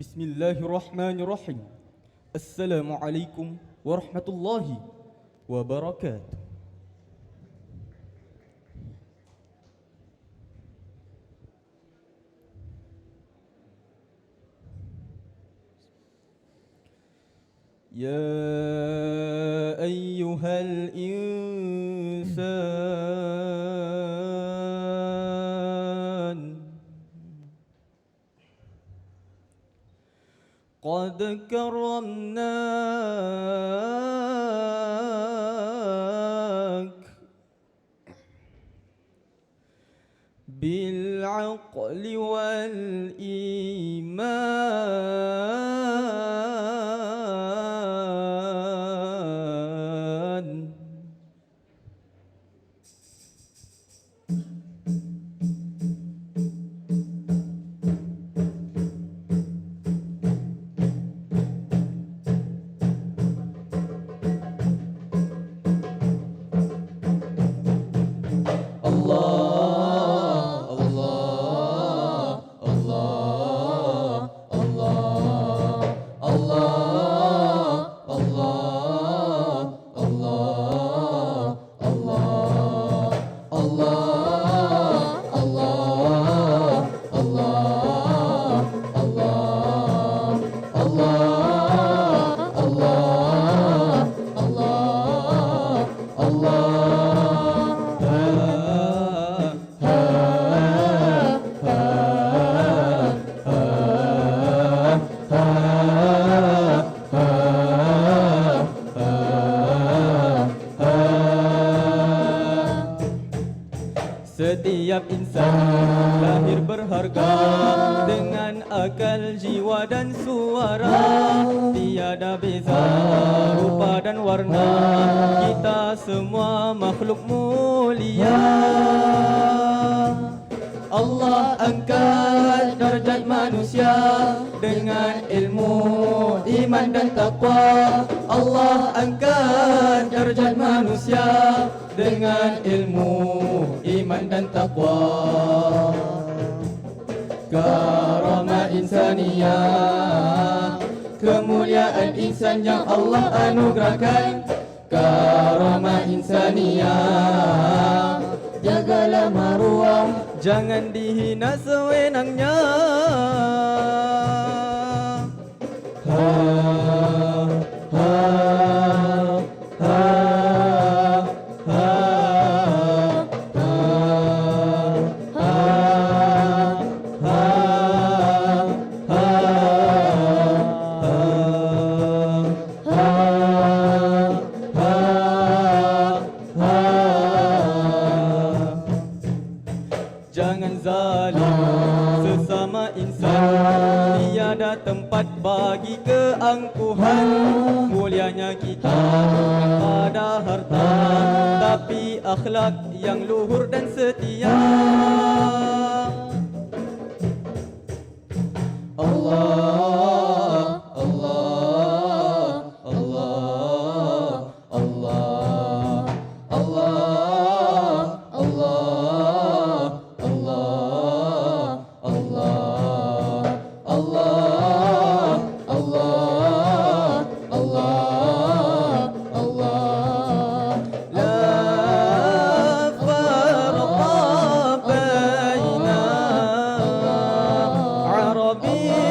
بسم الله الرحمن الرحيم السلام عليكم ورحمة الله وبركاته يا أيها الإنسان قد كرمناك. بالعقل والإيمان. Insan lahir berharga Dengan akal, jiwa dan suara. Tiada beza rupa dan warna. Kita semua makhluk mulia. Allah angkat darjat manusia dengan ilmu, iman dan takwa. Allah angkat darjat manusia dengan ilmu, iman dan takwa. Karama insaniyah Kemuliaan insan yang Allah anugerahkan. Karama insaniyah Jagalah maruah Jangan dihina sewenangnya. Ha Ha sesama insan Tiada tempat bagi keangkuhan. Mulianya kita pada harta Tapi akhlak yang luhur dan setia. Allah be. Allah.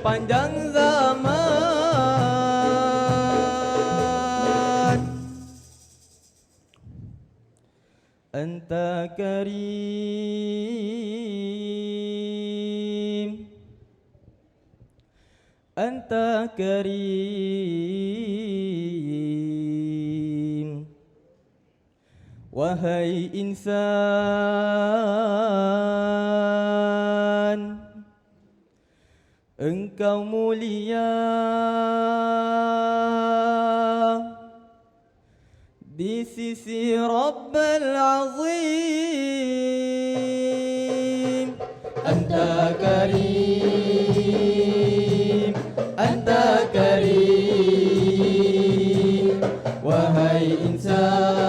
Sepanjang zaman. Anta karim. Anta karim. Wahai insan Engkau mulia di sisi Rabbal Azim Anta karim Anta karim Wahai insan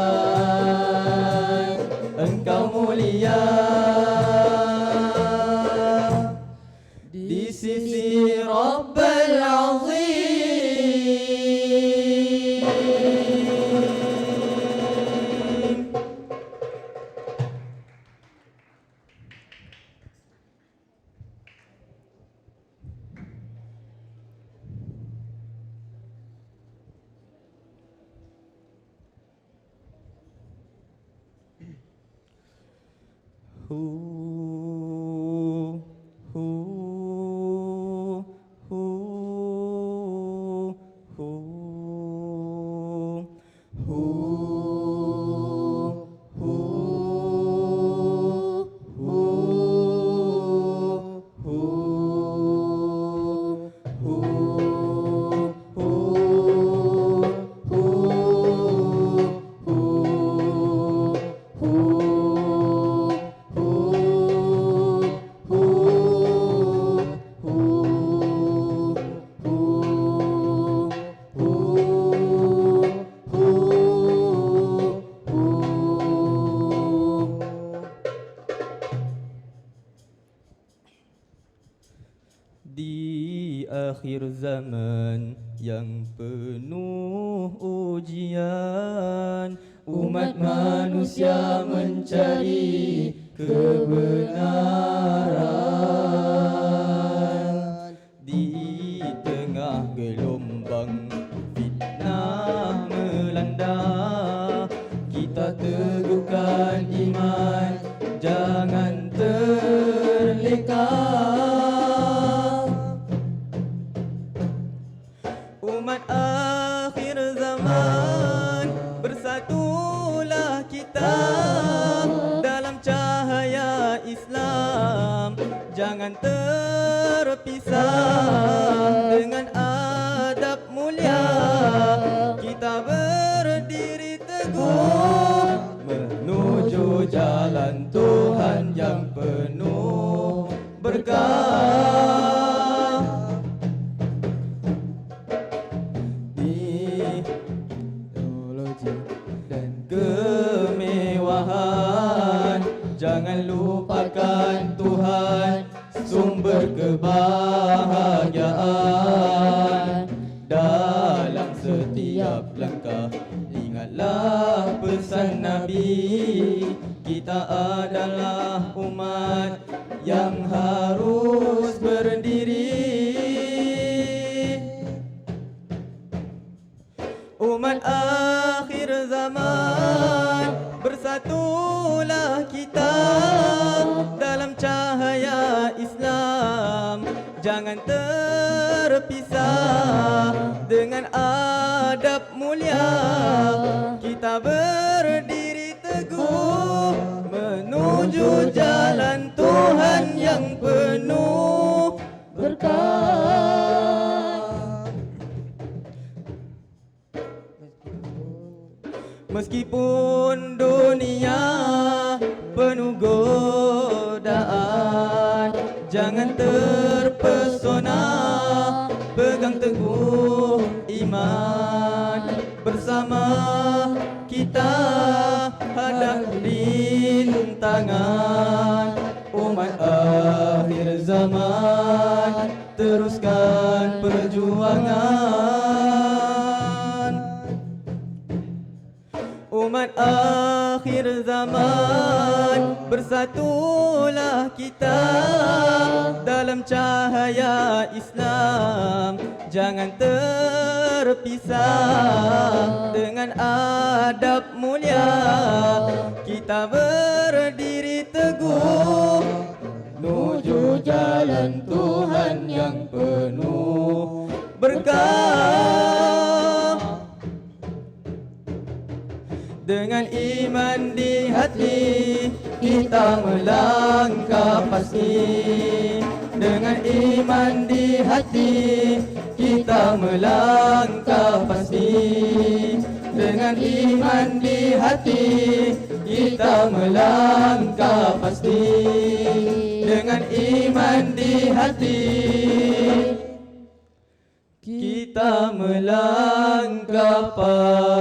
who akhir zaman yang penuh ujian. Umat manusia mencari kebenaran Jangan terpisah Dengan adab mulia. Kita berdiri teguh Menuju jalan Tuhan yang penuh berkah pesan Nabi. Kita adalah umat yang harus berdiri. Umat akhir zaman Bersatulah kita Dalam cahaya Jangan terpisah Dengan adab mulia. Kita berdiri teguh Menuju jalan Tuhan yang penuh berkah. Meskipun dunia penuh godaan Jangan terpesona iman Bersama kita hadap rintangan Umat akhir zaman Teruskan perjuangan. Umat akhir zaman Bersatulah kita Dalam cahaya Islam Jangan terpisah Dengan adab mulia. Kita berdiri teguh Menuju jalan Tuhan yang penuh berkah. Dengan iman di hati Kita melangkah pasti Dengan iman di hati Kita melangkah pasti. Dengan iman di hati Kita melangkah pasti. Dengan iman di hati kita melangkah pasti